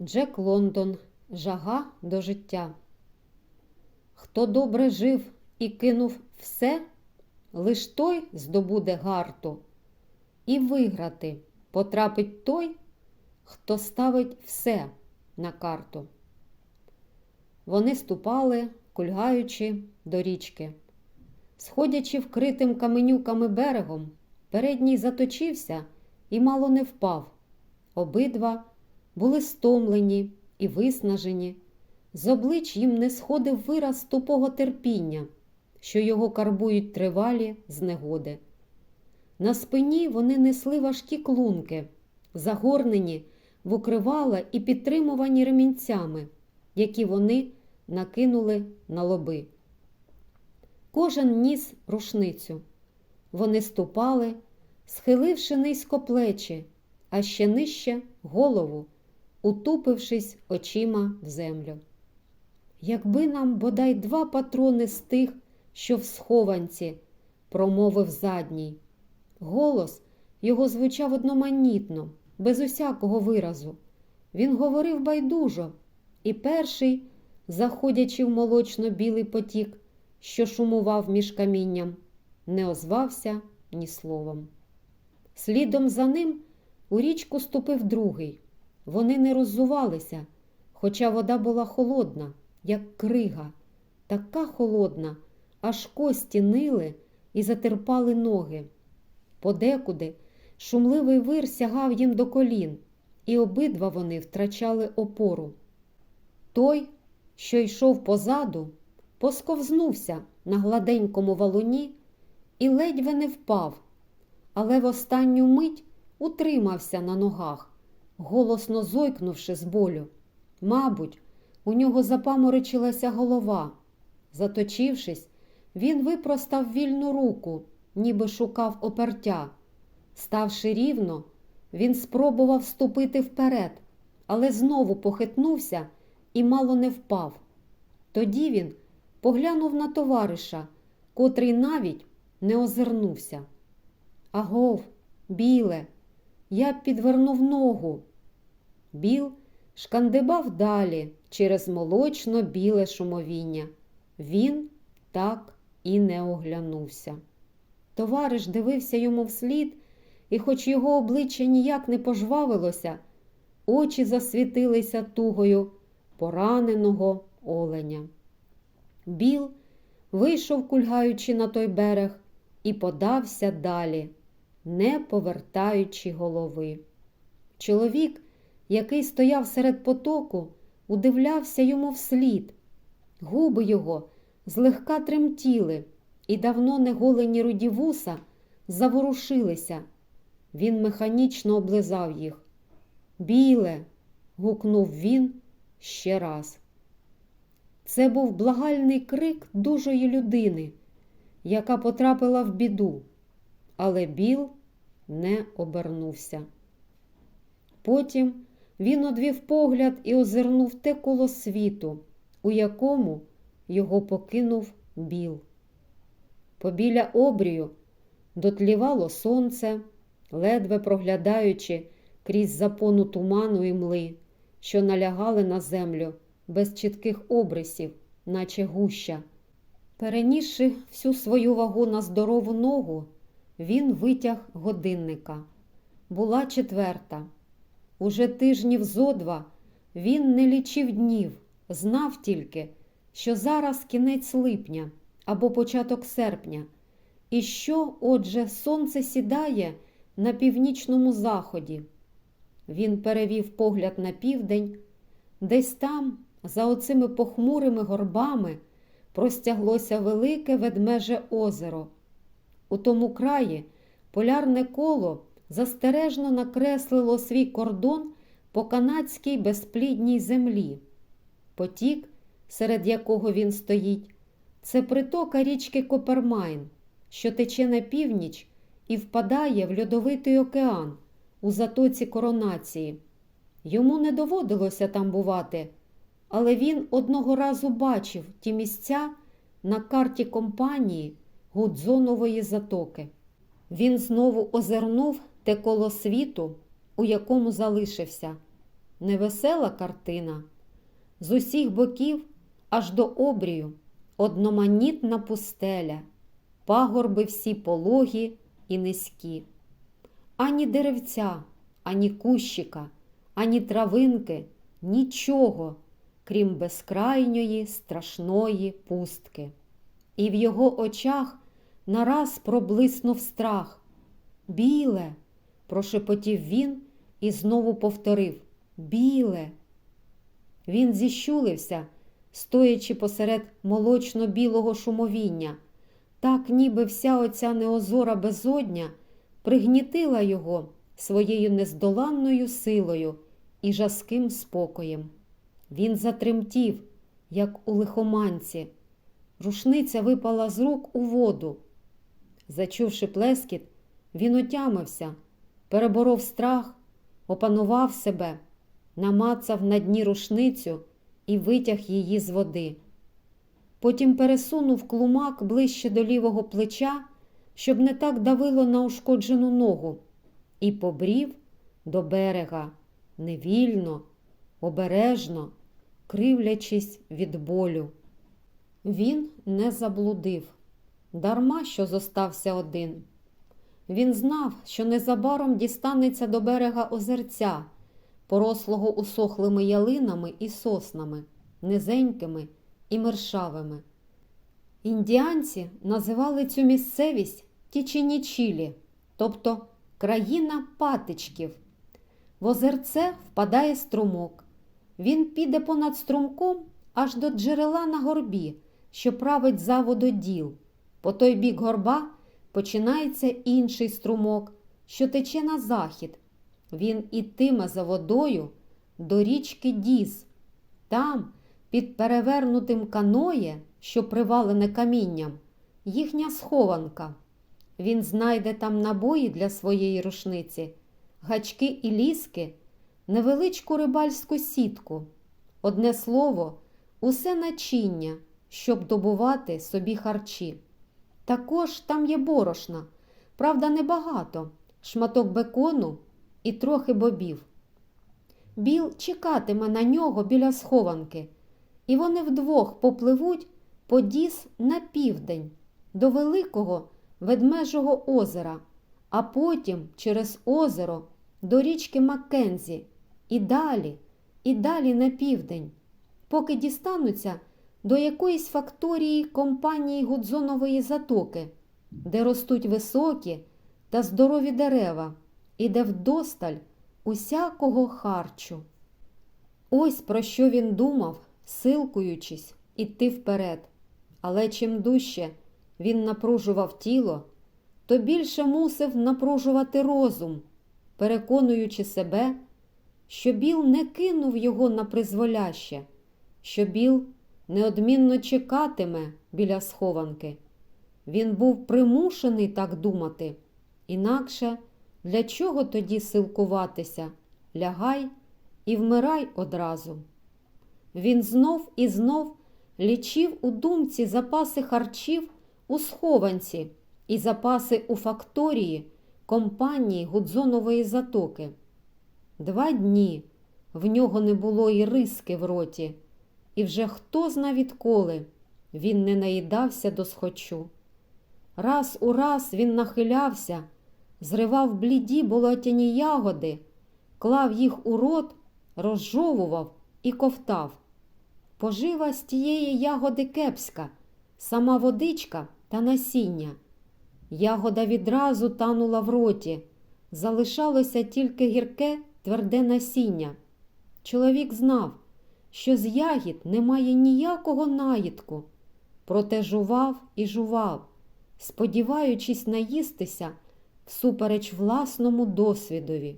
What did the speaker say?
Джек Лондон Жага до життя. Хто добре жив і кинув все, лиш той здобуде гарту. І виграти потрапить той, хто ставить все на карту. Вони ступали, кульгаючи до річки. Сходячи вкритим каменюками берегом, передній заточився і мало не впав. Обидва були стомлені і виснажені. З облич їм не сходив вираз тупого терпіння, що його карбують тривалі знегоди. На спині вони несли важкі клунки, загорнені в укривала і підтримувані ремінцями, які вони накинули на лоби. Кожен ніс рушницю. Вони ступали, схиливши низько плечі, а ще нижче голову, утупившись очима в землю. Якби нам бодай два патрони з тих, що в схованці, промовив задній. Голос його звучав одноманітно, без усякого виразу. Він говорив байдужо, і перший, заходячи в молочно-білий потік, що шумував між камінням, не озвався ні словом. Слідом за ним у річку ступив другий. Вони не роззувалися, хоча вода була холодна, як крига, така холодна, аж кості нили і затерпали ноги. Подекуди шумливий вир сягав їм до колін, і обидва вони втрачали опору. Той, що йшов позаду, посковзнувся на гладенькому валуні і ледь не впав, але в останню мить утримався на ногах, голосно зойкнувши з болю. Мабуть, у нього запаморочилася голова. Заточившись, він випростав вільну руку, ніби шукав опертя. Ставши рівно, він спробував ступити вперед, але знову похитнувся і мало не впав. Тоді він поглянув на товариша, котрий навіть не озирнувся. Агов, біле, я підвернув ногу. Біл шкандибав далі через молочно біле шумовіння. Він так і не оглянувся. Товариш дивився йому вслід, і, хоч його обличчя ніяк не пожвавилося, очі засвітилися тугою пораненого оленя. Біл вийшов, кульгаючи на той берег, і подався далі, не повертаючи голови. Чоловік, який стояв серед потоку, удивлявся йому вслід. Губи його злегка тремтіли, і давно неголені руді вуса заворушилися. Він механічно облизав їх. Біле. гукнув він ще раз. Це був благальний крик дужої людини, яка потрапила в біду, але Біл не обернувся. Потім він одвів погляд і озирнув те коло світу, у якому його покинув Біл. Побіля обрію дотлівало сонце, ледве проглядаючи крізь запону туману і мли, що налягали на землю без чітких обрисів, наче гуща. Перенісши всю свою вагу на здорову ногу, він витяг годинника. Була четверта. Уже тижнів зо два він не лічив днів, знав тільки, що зараз кінець липня або початок серпня, і що, отже, сонце сідає на північному заході. Він перевів погляд на південь, десь там, за оцими похмурими горбами, простяглося велике ведмеже озеро. У тому краї полярне коло застережно накреслило свій кордон по канадській безплідній землі. Потік, серед якого він стоїть, це притока річки Копермайн, що тече на північ і впадає в льодовитий океан у затоці коронації. Йому не доводилося там бувати, але він одного разу бачив ті місця на карті компанії Гудзонової затоки. Він знову озирнув те коло світу, у якому залишився. невесела картина. З усіх боків аж до обрію одноманітна пустеля, пагорби всі пологі і низькі. Ані деревця, ані кущика, ані травинки, нічого, крім безкрайньої страшної пустки. І в його очах нараз проблиснув страх. Біле, прошепотів він і знову повторив Біле. Він зіщулився, стоячи посеред молочно-білого шумовіння, так ніби вся оця неозора безодня пригнітила його своєю нездоланною силою і жаским спокоєм. Він затремтів, як у лихоманці. Рушниця випала з рук у воду. Зачувши плескіт, він отямився, переборов страх, опанував себе, намацав на дні рушницю і витяг її з води. Потім пересунув клумак ближче до лівого плеча, щоб не так давило на ушкоджену ногу, і побрів до берега невільно, обережно, кривлячись від болю. Він не заблудив, дарма що зостався один. Він знав, що незабаром дістанеться до берега озерця, порослого усохлими ялинами і соснами, низенькими і мершавими. Індіанці називали цю місцевість Тіченічілі, тобто країна патичків. В озерце впадає струмок. Він піде понад струмком аж до джерела на горбі, що править за вододіл. По той бік горба починається інший струмок, що тече на захід. Він ітиме за водою до річки Діз. Там, під перевернутим каноє, що привалене камінням, їхня схованка. Він знайде там набої для своєї рушниці, гачки і ліски, невеличку рибальську сітку. Одне слово, усе начиння, щоб добувати собі харчі. Також там є борошна, правда, небагато, шматок бекону і трохи бобів. Біл чекатиме на нього біля схованки, і вони вдвох попливуть по діс на південь до великого ведмежого озера, а потім через озеро до річки Маккензі і далі, і далі на південь, поки дістануться до якоїсь факторії компанії Гудзонової затоки, де ростуть високі та здорові дерева, і де вдосталь усякого харчу. Ось про що він думав, силкуючись іти вперед. Але чим дужче він напружував тіло, то більше мусив напружувати розум, переконуючи себе, що Біл не кинув його на призволяще, що Біл неодмінно чекатиме біля схованки. Він був примушений так думати, інакше для чого тоді силкуватися? Лягай і вмирай одразу. Він знов і знов лічив у думці запаси харчів у схованці і запаси у факторії компанії Гудзонової затоки. Два дні в нього не було і риски в роті, і вже хто зна відколи він не наїдався до схочу. Раз у раз він нахилявся, зривав бліді болотяні ягоди, клав їх у рот, розжовував і ковтав. Пожива з тієї ягоди кепська, сама водичка та насіння. Ягода відразу танула в роті, залишалося тільки гірке тверде насіння. Чоловік знав, що з ягід немає ніякого наїдку, проте жував і жував, сподіваючись наїстися всупереч власному досвідові.